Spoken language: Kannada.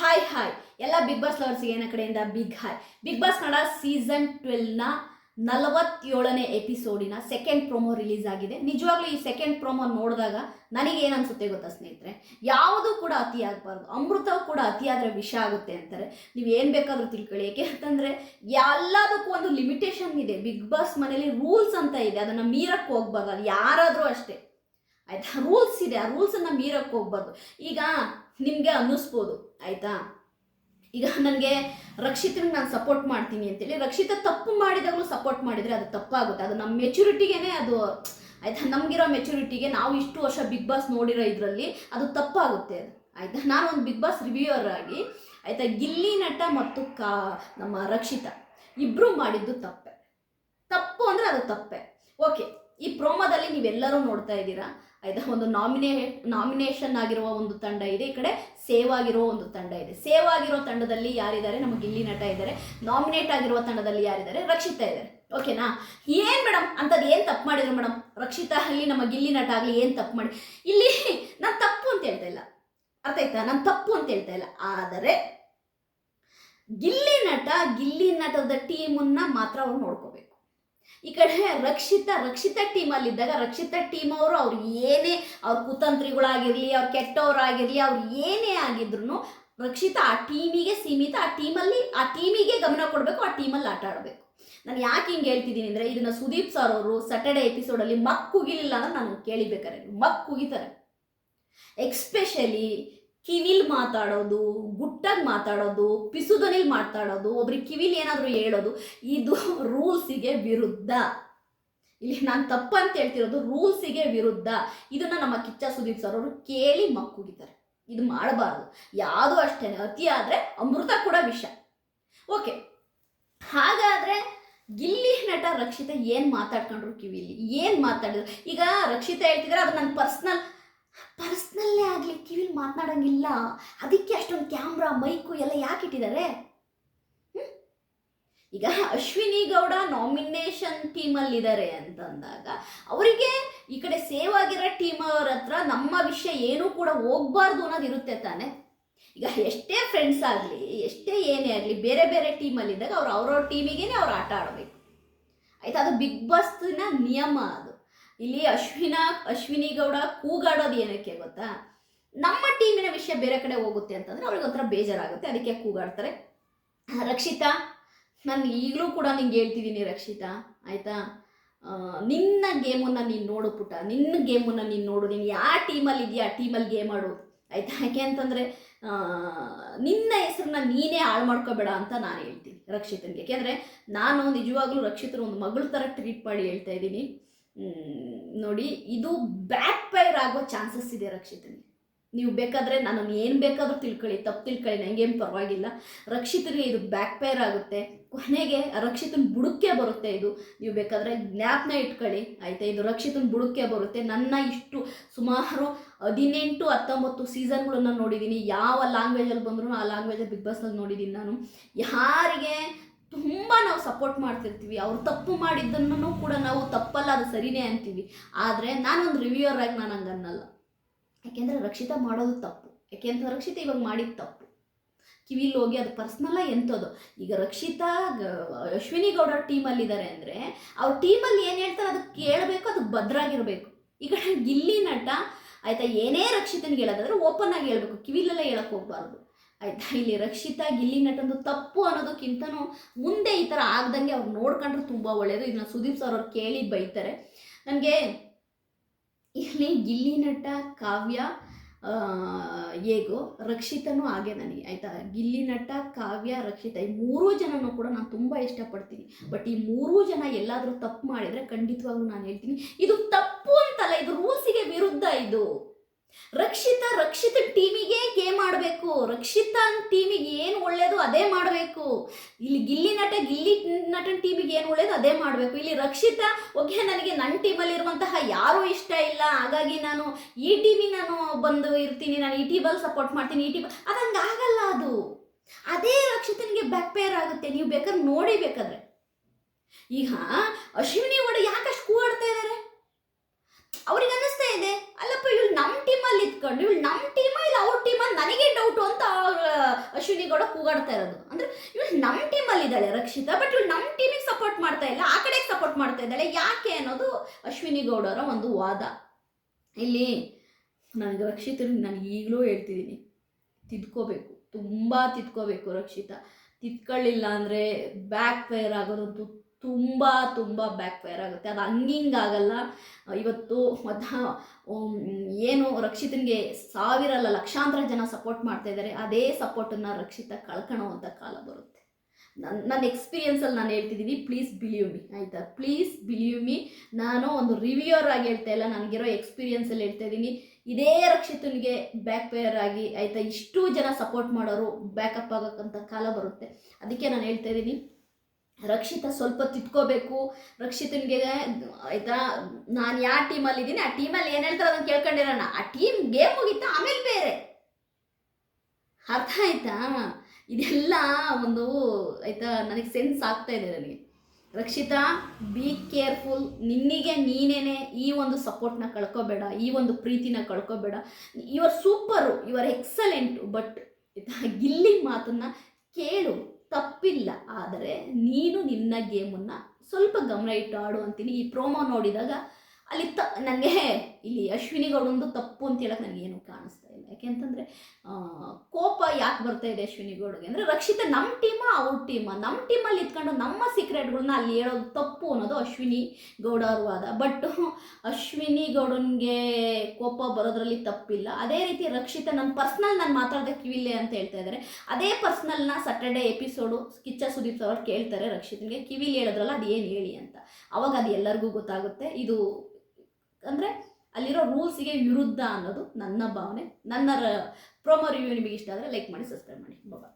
ಹಾಯ್ ಹಾಯ್ ಎಲ್ಲ ಬಿಗ್ ಬಾಸ್ ಲವರ್ಸ್ಗೆ ಏನ ಕಡೆಯಿಂದ? Big hi big boss Kannada season ಟ್ವೆಲ್ನ ನಲವತ್ತೇಳನೇ ಎಪಿಸೋಡಿನ ಸೆಕೆಂಡ್ ಪ್ರೊಮೋ ರಿಲೀಸ್ ಆಗಿದೆ. ನಿಜವಾಗ್ಲೂ ಈ ಸೆಕೆಂಡ್ ಪ್ರೊಮೋ ನೋಡಿದಾಗ ನನಗೆ ಏನನ್ಸುತ್ತೆ ಗೊತ್ತಾ ಸ್ನೇಹಿತರೆ? ಯಾವುದೂ ಕೂಡ ಅತಿ ಆಗಬಾರ್ದು. ಅಮೃತ ಕೂಡ ಅತಿಯಾದರೆ ವಿಷ ಆಗುತ್ತೆ ಅಂತಾರೆ. ನೀವು ಏನು ಬೇಕಾದರೂ ತಿಳ್ಕೊಳ್ಳಿ. ಏಕೆ ಅಂತಂದರೆ ಎಲ್ಲದಕ್ಕೂ ಒಂದು ಲಿಮಿಟೇಷನ್ ಇದೆ. ಬಿಗ್ ಬಾಸ್ ಮನೇಲಿ ರೂಲ್ಸ್ ಅಂತ ಇದೆ. ಅದನ್ನು ಮೀರಕ್ಕೆ ಹೋಗ್ಬಾರ್ದು. ಅದು ಯಾರಾದರೂ ಅಷ್ಟೇ. ಆಯ್ತಾ? ರೂಲ್ಸ್ ಇದೆ. ಆ ರೂಲ್ಸನ್ನು ಮೀರಕ್ಕೆ ಹೋಗ್ಬಾರ್ದು. ಈಗ ನಿಮಗೆ ಅನ್ನಿಸ್ಬೋದು. ಆಯಿತಾ? ಈಗ ನನಗೆ ರಕ್ಷಿತನಿಗೆ ನಾನು ಸಪೋರ್ಟ್ ಮಾಡ್ತೀನಿ ಅಂತೇಳಿ, ರಕ್ಷಿತ ತಪ್ಪು ಮಾಡಿದಾಗಲೂ ಸಪೋರ್ಟ್ ಮಾಡಿದರೆ ಅದು ತಪ್ಪಾಗುತ್ತೆ. ಅದು ನಮ್ಮ ಮೆಚುರಿಟಿಗೇನೆ ಅದು, ಆಯ್ತಾ? ನಮಗಿರೋ ಮೆಚುರಿಟಿಗೆ ನಾವು ಇಷ್ಟು ವರ್ಷ ಬಿಗ್ ಬಾಸ್ ನೋಡಿರೋ ಇದರಲ್ಲಿ ಅದು ತಪ್ಪಾಗುತ್ತೆ ಅದು. ಆಯಿತಾ? ನಾನು ಒಂದು ಬಿಗ್ ಬಾಸ್ ರಿವ್ಯೂವರ್ ಆಗಿ, ಆಯಿತಾ? ಗಿಲ್ಲಿ ನಟ ಮತ್ತು ಕಾ, ನಮ್ಮ ರಕ್ಷಿತ ಇಬ್ಬರು ಮಾಡಿದ್ದು ತಪ್ಪೆ. ತಪ್ಪು ಅಂದರೆ ಅದು ತಪ್ಪೆ. ಓಕೆ ಈ ಪ್ರೋಮೋದಲ್ಲಿ ನೀವೆಲ್ಲರೂ ನೋಡ್ತಾ ಇದ್ದೀರಾ? ಆಯ್ತಾ ಒಂದು ನಾಮಿನೇ, ನಾಮಿನೇಷನ್ ಆಗಿರುವ ಒಂದು ತಂಡ ಇದೆ. ಈ ಕಡೆ ಸೇವ್ ಆಗಿರೋ ಒಂದು ತಂಡ ಇದೆ. ಸೇವ್ ಆಗಿರೋ ತಂಡದಲ್ಲಿ ಯಾರಿದ್ದಾರೆ? ನಮ್ಮ ಗಿಲ್ಲಿ ನಟ ಇದ್ದಾರೆ. ನಾಮಿನೇಟ್ ಆಗಿರುವ ತಂಡದಲ್ಲಿ ಯಾರಿದ್ದಾರೆ? ರಕ್ಷಿತಾ ಇದ್ದಾರೆ. ಓಕೆನಾ? ಏನು ಮೇಡಮ್? ಅಂಥದ್ದು ಏನು ತಪ್ಪು ಮಾಡಿದ್ರು ಮೇಡಮ್? ರಕ್ಷಿತಾ ಅಲ್ಲಿ ನಮ್ಮ ಗಿಲ್ಲಿ ನಟ ಆಗಲಿ ಏನು ತಪ್ಪು ಮಾಡಿ ಇಲ್ಲಿ ನಾನು ತಪ್ಪು ಅಂತ ಹೇಳ್ತಾ ಇಲ್ಲ. ಅರ್ಥ ಆಯ್ತಾ? ನಾನು ತಪ್ಪು ಅಂತ ಹೇಳ್ತಾ ಇಲ್ಲ. ಆದರೆ ಗಿಲ್ಲಿ ನಟ, ಗಿಲ್ಲಿ ನಟದ ಟೀಮನ್ನ ಮಾತ್ರ ಅವ್ರು ನೋಡ್ಕೋಬೇಕು. ಈ ಕಡೆ ರಕ್ಷಿತ ರಕ್ಷಿತ ಟೀಮಲ್ಲಿದ್ದಾಗ ರಕ್ಷಿತ ಟೀಮ್ ಅವರು ಅವ್ರು ಏನೇ ಅವ್ರ ಕುತಂತ್ರಿಗಳಾಗಿರಲಿ, ಅವ್ರು ಕೆಟ್ಟವರಾಗಿರಲಿ, ಅವ್ರು ಏನೇ ಆಗಿದ್ರು ರಕ್ಷಿತ ಆ ಟೀಮಿಗೆ ಸೀಮಿತ, ಆ ಟೀಮಲ್ಲಿ ಆ ಟೀಮಿಗೆ ಗಮನ ಕೊಡಬೇಕು, ಆ ಟೀಮಲ್ಲಿ ಆಟ ಆಡಬೇಕು. ನಾನು ಯಾಕೆ ಹಿಂಗೆ ಹೇಳ್ತಿದ್ದೀನಿ ಅಂದರೆ ಇದನ್ನು ಸುದೀಪ್ ಸರ್ ಅವರು ಸ್ಯಾಟರ್ಡೆ ಎಪಿಸೋಡಲ್ಲಿ ಮಕ್ ಕುಗಿಲಿಲ್ಲ ಅಂದ್ರೆ ನಾನು ಕೇಳಿಬೇಕಾರೆ ಮಕ್ ಕುಗಿತಾರೆ. ಎಕ್ಸ್ಪೆಷಲಿ ಕಿವಿಲ್ ಮಾತಾಡೋದು, ಗುಟ್ಟಾಗಿ ಮಾತಾಡೋದು, ಪಿಸುದನಿಲ್ ಮಾತಾಡೋದು, ಒಬ್ರಿಗೆ ಕಿವಿಲ್ ಏನಾದರೂ ಹೇಳೋದು, ಇದು ರೂಲ್ಸಿಗೆ ವಿರುದ್ಧ. ಇಲ್ಲಿ ನಾನು ತಪ್ಪಂತ ಹೇಳ್ತಿರೋದು ರೂಲ್ಸಿಗೆ ವಿರುದ್ಧ. ಇದನ್ನು ನಮ್ಮ ಕಿಚ್ಚ ಸುದೀಪ್ ಸರ್ ಅವರು ಕೇಳಿ ಮಕ್ಕುಗಿತಾರೆ ಇದು ಮಾಡಬಾರ್ದು. ಯಾವುದು ಅಷ್ಟೇ ಅತಿ ಆದರೆ ಅಮೃತ ಕೂಡ ವಿಷ. ಓಕೆ. ಹಾಗಾದರೆ ಗಿಲ್ಲಿ ನಟ ರಕ್ಷಿತ ಏನು ಮಾತಾಡ್ಕೊಂಡ್ರು ಕಿವಿಲಿ? ಏನು ಮಾತಾಡಿದ್ರು? ಈಗ ರಕ್ಷಿತ ಹೇಳ್ತಿದ್ರೆ, ಅದು ನನ್ನ ಪರ್ಸ್ನಲ್ ಮಾತನಾಡಂಗಿಲ್ಲ ಅದಕ್ಕೆ ಅಷ್ಟೊಂದು ಕ್ಯಾಮ್ರಾ ಮೈಕು ಎಲ್ಲ ಯಾಕೆ ಇಟ್ಟಿದ್ದಾರೆ? ಈಗ ಅಶ್ವಿನಿ ಗೌಡ ನಾಮಿನೇಷನ್ ಟೀಮಲ್ಲಿದ್ದಾರೆ ಅಂತಂದಾಗ ಅವರಿಗೆ ಈ ಕಡೆ ಸೇವ್ ಆಗಿರೋ ಟೀಮ್ ಅವ್ರ ಹತ್ರ ನಮ್ಮ ವಿಷಯ ಏನೂ ಕೂಡ ಹೋಗ್ಬಾರ್ದು ಅನ್ನೋದು ಇರುತ್ತೆ ತಾನೆ. ಈಗ ಎಷ್ಟೇ ಫ್ರೆಂಡ್ಸ್ ಆಗಲಿ, ಎಷ್ಟೇ ಏನೇ ಆಗಲಿ, ಬೇರೆ ಬೇರೆ ಟೀಮಲ್ಲಿದ್ದಾಗ ಅವ್ರು ಅವ್ರವ್ರ ಟೀಮಿಗೇನೆ ಅವ್ರು ಆಟ ಆಡಬೇಕು. ಆಯ್ತಾ? ಅದು ಬಿಗ್ ಬಾಸ್ನ ನಿಯಮ ಅದು. ಇಲ್ಲಿ ಅಶ್ವಿನ, ಅಶ್ವಿನಿ ಗೌಡ ಕೂಗಾಡೋದು ಏನಕ್ಕೆ ಗೊತ್ತಾ? ನಮ್ಮ ಟೀಮಿನ ವಿಷಯ ಬೇರೆ ಕಡೆ ಹೋಗುತ್ತೆ ಅಂತಂದ್ರೆ ಅವ್ರಿಗೆ ಒಂಥರ ಬೇಜಾರಾಗುತ್ತೆ. ಅದಕ್ಕೆ ಕೂಗಾಡ್ತಾರೆ. ರಕ್ಷಿತಾ, ನಾನು ಈಗಲೂ ಕೂಡ ನಿಂಗೆ ಹೇಳ್ತಿದ್ದೀನಿ ರಕ್ಷಿತಾ, ಆಯಿತಾ? ನಿನ್ನ ಗೇಮನ್ನು ನೀನು ನೋಡು ಪುಟ ನಿನ್ನ ಗೇಮನ್ನು ನೀನು ನೋಡು. ನೀನು ಯಾವ ಟೀಮಲ್ಲಿ ಇದೆಯಾ, ಆ ಟೀಮಲ್ಲಿ ಗೇಮ್ ಆಡು. ಆಯಿತಾ? ಯಾಕೆ ಅಂತಂದರೆ ನಿನ್ನ ಹೆಸರನ್ನ ನೀನೇ ಹಾಳು ಮಾಡ್ಕೋಬೇಡ ಅಂತ ನಾನು ಹೇಳ್ತೀನಿ ರಕ್ಷಿತನಿಗೆ. ಯಾಕೆಂದರೆ ನಾನು ನಿಜವಾಗ್ಲೂ ರಕ್ಷಿತರು ಒಂದು ಮಗಳ ಥರ ಟ್ರೀಟ್ ಮಾಡಿ ಹೇಳ್ತಾ ಇದ್ದೀನಿ. ನೋಡಿ, ಇದು ಬ್ಯಾಕ್ ಫೈರ್ ಆಗೋ ಚಾನ್ಸಸ್ ಇದೆ ರಕ್ಷಿತನಿಗೆ. ನೀವು ಬೇಕಾದರೆ ನಾನು ಏನು ಬೇಕಾದರೂ ತಿಳ್ಕೊಳ್ಳಿ, ತಪ್ಪು ತಿಳ್ಕೊಳ್ಳಿ ನನಗೇನು ಪರವಾಗಿಲ್ಲ. ರಕ್ಷಿತರಿಗೆ ಇದು ಬ್ಯಾಕ್ ಪೇರ್ ಆಗುತ್ತೆ. ಕೊನೆಗೆ ರಕ್ಷಿತನ ಬುಡಕ್ಕೆ ಬರುತ್ತೆ ಇದು. ನೀವು ಬೇಕಾದರೆ ಜ್ಞಾಪನ ಇಟ್ಕೊಳ್ಳಿ. ಆಯಿತಾ? ಇದು ರಕ್ಷಿತನ ಬುಡಕ್ಕೆ ಬರುತ್ತೆ. ನನ್ನ ಇಷ್ಟು ಸುಮಾರು ಹದಿನೆಂಟು, ಹತ್ತೊಂಬತ್ತು ಸೀಸನ್ಗಳನ್ನು ನೋಡಿದ್ದೀನಿ ಯಾವ ಲ್ಯಾಂಗ್ವೇಜಲ್ಲಿ ಬಂದರೂ ಆ ಲ್ಯಾಂಗ್ವೇಜಲ್ಲಿ ಬಿಗ್ ಬಾಸ್ನಲ್ಲಿ ನೋಡಿದ್ದೀನಿ ನಾನು. ಯಾರಿಗೆ ತುಂಬ ನಾವು ಸಪೋರ್ಟ್ ಮಾಡ್ತಿರ್ತೀವಿ. ಅವ್ರು ತಪ್ಪು ಮಾಡಿದ್ದನ್ನು ಕೂಡ ನಾವು ತಪ್ಪಲ್ಲ, ಅದು ಸರಿನೇ ಅಂತೀವಿ. ಆದರೆ ನಾನೊಂದು ರಿವ್ಯೂವರ್ ಆಗಿ ನಾನು ಹಂಗೆ ಅನ್ನಲ್ಲ ಯಾಕೆಂದರೆ ರಕ್ಷಿತ ಮಾಡೋದು ತಪ್ಪು. ಯಾಕೆಂದ್ರೆ ರಕ್ಷಿತ ಇವಾಗ ಮಾಡಿದ ತಪ್ಪು. ಕಿವಿಲಿ ಹೋಗಿ ಅದು ಪರ್ಸ್ನಲ್ಲ ಎಂಥದ್ದು ಈಗ ರಕ್ಷಿತಾ ಅಶ್ವಿನಿ ಗೌಡ ಟೀಮಲ್ಲಿದ್ದಾರೆ ಅಂದರೆ ಅವ್ರ ಟೀಮಲ್ಲಿ ಏನು ಹೇಳ್ತಾರೆ ಅದಕ್ಕೆ ಕೇಳಬೇಕು, ಅದು ಭದ್ರಾಗಿರಬೇಕು. ಈಗ ಗಿಲ್ಲಿ ನಟ ಆಯಿತಾ, ಏನೇ ರಕ್ಷಿತನಿಗೆ ಹೇಳೋದಾದ್ರೆ ಓಪನ್ ಆಗಿ ಹೇಳಬೇಕು. ಕಿವಿಲೆಲ್ಲ ಹೇಳಕ್ಕೆ ಹೋಗ್ಬಾರ್ದು. ಆಯಿತಾ, ಇಲ್ಲಿ ರಕ್ಷಿತಾ, ಗಿಲ್ಲಿ ನಟಂದು ತಪ್ಪು ಅನ್ನೋದಕ್ಕಿಂತನೂ ಮುಂದೆ ಈ ಥರ ಆಗ್ದಂಗೆ ಅವ್ರು ನೋಡ್ಕೊಂಡ್ರೆ ತುಂಬ ಒಳ್ಳೆಯದು ಇದನ್ನ ಸುದೀಪ್ ಸರ್ ಅವ್ರು ಕೇಳಿ ಬೈತಾರೆ. ನನಗೆ ಇಲ್ಲಿ ಗಿಲ್ಲಿ ನಟ ಕಾವ್ಯ ಹೇಗೋ ರಕ್ಷಿತನೂ ಹಾಗೆ ನನಗೆ, ಆಯಿತಾ? ಗಿಲ್ಲಿ ನಟ, ಕಾವ್ಯ, ರಕ್ಷಿತ ಈ ಮೂರೂ ಜನನೂ ಕೂಡ ನಾನು ತುಂಬ ಇಷ್ಟಪಡ್ತೀನಿ. ಬಟ್ ಈ ಮೂರೂ ಜನ ಎಲ್ಲಾದರೂ ತಪ್ಪು ಮಾಡಿದರೆ ಖಂಡಿತವಾಗ್ಲೂ ನಾನು ಹೇಳ್ತೀನಿ. ಇದು ತಪ್ಪು ಅಂತಲ್ಲ, ಇದು ರೂಲ್ಸಿಗೆ ವಿರುದ್ಧ ಇದು. ರಕ್ಷಿತ ರಕ್ಷಿತ ಟೀಮಿಗೆ ಗೇಮ್ ಆಡಬೇಕು. ರಕ್ಷಿತ ಟೀಮಿಗೆ ಏನು ಒಳ್ಳೇದು ಅದೇ ಮಾಡಬೇಕು. ಇಲ್ಲಿ ಗಿಲ್ಲಿ ನಟ, ಗಿಲ್ಲಿ ನಟನ ಟೀಮಿಗೆ ಏನು ಒಳ್ಳೇದು ಅದೇ ಮಾಡಬೇಕು. ಇಲ್ಲಿ ರಕ್ಷಿತ, ಓಕೆ, ನನಗೆ ನನ್ನ ಟೀಮಲ್ಲಿರುವಂತಹ ಯಾರೂ ಇಷ್ಟ ಇಲ್ಲ. ಹಾಗಾಗಿ ನಾನು ಈ ಟೀಮಿಗೆ ನಾನು ಬಂದು ಇರ್ತೀನಿ. ನಾನು ಈ ಟೀಮಲ್ಲಿ ಸಪೋರ್ಟ್ ಮಾಡ್ತೀನಿ, ಈ ಟೀಮ್ ಅದಂಗೆ ಆಗಲ್ಲ ಅದು. ಅದೇ ರಕ್ಷಿತನಿಗೆ ಬ್ಯಾಕ್ ಪೇರ್ ಆಗುತ್ತೆ. ನೀವು ಬೇಕಾದ್ರೆ ನೋಡಿ ಬೇಕಾದ್ರೆ. ಈಗ ಅಶ್ವಿನಿ ಒಡೆ ಯಾಕಷ್ಟು ಕೂಗಾಡ್ತಾ ಇದ್ದಾರೆ ಅವ್ರಿಗೆ ಅನ್ನಿಸ್ತಾ ಅಲ್ಲಪ್ಪ ಇವಳು ನಮ್ಮ ಟೀಮ ಇಲ್ಲ ಅವ್ರ ಟೀಮಲ್ಲಿ ನನಗೆ ಡೌಟು ಅಂತ ಅಶ್ವಿನಿ ಗೌಡ ಕೂಗಾಡ್ತಾ ಇರೋದು. ಅಂದ್ರೆ ಇವಳು ನಮ್ಮ ಟೀಮಲ್ಲಿ ಇದ್ದಾಳೆ ರಕ್ಷಿತಾ ಬಟ್ ಇವಳು ನಮ್ಮ ಟೀಮಿಗೆ ಸಪೋರ್ಟ್ ಮಾಡ್ತಾ ಇಲ್ಲ, ಆ ಕಡೆಗೆ ಸಪೋರ್ಟ್ ಮಾಡ್ತಾ ಇದ್ದಾಳೆ. ಯಾಕೆ ಅನ್ನೋದು ಅಶ್ವಿನಿ ಗೌಡರ ಒಂದು ವಾದ. ಇಲ್ಲಿ ನನಗೆ ರಕ್ಷಿತರು ನಾನು ಈಗಲೂ ಹೇಳ್ತಿದ್ದೀನಿ. ತಿದ್ಕೋಬೇಕು, ತುಂಬ ತಿದ್ಕೋಬೇಕು ರಕ್ಷಿತಾ. ತಿದ್ಕೊಳ್ಳಿಲ್ಲ ಅಂದರೆ ಬ್ಯಾಕ್ ಫೈರ್ ಆಗೋದಂತೂ ತುಂಬ ತುಂಬ ಬ್ಯಾಕ್ ಫೈರ್ ಆಗುತ್ತೆ. ಅದು ಹಂಗಿಂಗ್ ಆಗಲ್ಲ. ಇವತ್ತು ಮತ್ತು ಏನು ರಕ್ಷಿತನಿಗೆ ಸಾವಿರ ಅಲ್ಲ ಲಕ್ಷಾಂತರ ಜನ ಸಪೋರ್ಟ್ ಮಾಡ್ತಾ ಇದ್ದಾರೆ ಅದೇ ಸಪೋರ್ಟನ್ನು ರಕ್ಷಿತ ಕಳ್ಕೊಳ್ಳೋವಂಥ ಕಾಲ ಬರುತ್ತೆ. ನನ್ನ ನನ್ನ ಎಕ್ಸ್ಪೀರಿಯೆನ್ಸಲ್ಲಿ ನಾನು ಹೇಳ್ತಿದ್ದೀನಿ ಪ್ಲೀಸ್ ಬಿಲೀವ್ ಮಿ ಆಯಿತಾ? ಪ್ಲೀಸ್ ಬಿಲೀವ್ ಮಿ ನಾನು ಒಂದು ರಿವ್ಯೂಯರ್ ಆಗಿ ಹೇಳ್ತಾ ಇಲ್ಲ. ನನಗಿರೋ ಎಕ್ಸ್ಪೀರಿಯೆನ್ಸಲ್ಲಿ ಹೇಳ್ತಾ ಇದ್ದೀನಿ. ಇದೇ ರಕ್ಷಿತನಿಗೆ ಬ್ಯಾಕ್ ಪೇಯರ್ ಆಗಿ, ಆಯಿತಾ, ಇಷ್ಟು ಜನ ಸಪೋರ್ಟ್ ಮಾಡೋರು ಬ್ಯಾಕಪ್ ಆಗೋಕ್ಕಂಥ ಕಾಲ ಬರುತ್ತೆ. ಅದಕ್ಕೆ ನಾನು ಹೇಳ್ತಾ ಇದ್ದೀನಿ. ರಕ್ಷಿತ ಸ್ವಲ್ಪ ತಿದ್ಕೋಬೇಕು ರಕ್ಷಿತನಿಗೆ ಆಯಿತಾ, ನಾನು ಯಾವ ಟೀಮಲ್ಲಿ ಇದ್ದೀನಿ ಆ ಟೀಮಲ್ಲಿ ಏನು ಹೇಳ್ತಾರೆ ಅದನ್ನು ಕೇಳ್ಕೊಂಡಿರೋಣ. ಆ ಟೀಮ್ ಗೇಮ್ ಮುಗೀತಾ ಆಮೇಲೆ ಬೇರೆ. ಅರ್ಥ ಆಯ್ತಾ? ಇದೆಲ್ಲ ಒಂದು, ಆಯಿತಾ, ನನಗೆ ಸೆನ್ಸ್ ಆಗ್ತಾ ಇದೆ ನನಗೆ. ರಕ್ಷಿತಾ ಬಿ ಕೇರ್ಫುಲ್ ನಿನ್ನಿಗೆ, ನೀನೇನೆ ಈ ಒಂದು ಸಪೋರ್ಟ್ನ ಕಳ್ಕೊಬೇಡ, ಈ ಒಂದು ಪ್ರೀತಿನ ಕಳ್ಕೊಬೇಡ. ಇವರ್ super your excellent but Gilli ಮಾತನ್ನ ಕೇಳು. ತಪ್ಪಿಲ್ಲ. ಆದರೆ ನೀನು ನಿನ್ನ ಗೇಮನ್ನು ಸ್ವಲ್ಪ ಗಮನ ಇಟ್ಟು ಆಡು ಅಂತೀನಿ. ಈ ಪ್ರೋಮೋ ನೋಡಿದಾಗ ಅಲ್ಲಿ ತ ನನಗೆ ಇಲ್ಲಿ ಅಶ್ವಿನಿ ಗೌಡಂದು ತಪ್ಪು ಅಂತ ಹೇಳಕ್ಕೆ ನನಗೇನು ಕಾಣಿಸ್ತಾ ಇಲ್ಲ. ಯಾಕೆಂತಂದರೆ ಕೋಪ ಯಾಕೆ ಬರ್ತಾ ಇದೆ ಅಶ್ವಿನಿ ಗೌಡಗೆ ಅಂದರೆ ರಕ್ಷಿತ ನಮ್ಮ ಟೀಮ ಅವ್ರ ಟೀಮ? ನಮ್ಮ ಟೀಮಲ್ಲಿ ಇದ್ಕೊಂಡು ನಮ್ಮ ಸೀಕ್ರೆಟ್ಗಳನ್ನ ಅಲ್ಲಿ ಹೇಳೋದು ತಪ್ಪು ಅನ್ನೋದು ಅಶ್ವಿನಿ ಗೌಡ ಅವ್ರ ವಾದ. ಬಟ್ ಅಶ್ವಿನಿ ಗೌಡನ್ಗೆ ಕೋಪ ಬರೋದ್ರಲ್ಲಿ ತಪ್ಪಿಲ್ಲ. ಅದೇ ರೀತಿ ರಕ್ಷಿತ ನನ್ನ ಪರ್ಸ್ನಲ್ ನಾನು ಮಾತಾಡ್ದೆ ಕಿವಿಲ್ಲೆ ಅಂತ ಹೇಳ್ತಾ ಇದ್ದಾರೆ ಅದೇ ಪರ್ಸ್ನಲ್ನ ಸ್ಯಾಟರ್ಡೆ ಎಪಿಸೋಡು ಕಿಚ್ಚ ಸುದೀಪ್ ಅವ್ರು ಕೇಳ್ತಾರೆ ರಕ್ಷಿತನಿಗೆ ಕಿವಿಲಿ ಹೇಳಿದ್ರಲ್ಲ ಅದು ಏನು ಹೇಳಿ ಅಂತ. ಅವಾಗ ಅದು ಎಲ್ಲರಿಗೂ ಗೊತ್ತಾಗುತ್ತೆ. ಇದು ಅಂದರೆ ಅಲ್ಲಿರೋ ರೂಲ್ಸಿಗೆ ವಿರುದ್ಧ ಅನ್ನೋದು ನನ್ನ ಭಾವನೆ. ನನ್ನ ಪ್ರೋಮೋ ರಿವ್ಯೂ ನಿಮಗೆ ಇಷ್ಟ ಆದರೆ ಲೈಕ್ ಮಾಡಿ ಸಬ್ಸ್ಕ್ರೈಬ್ ಮಾಡಿ. ಬಾಬಾ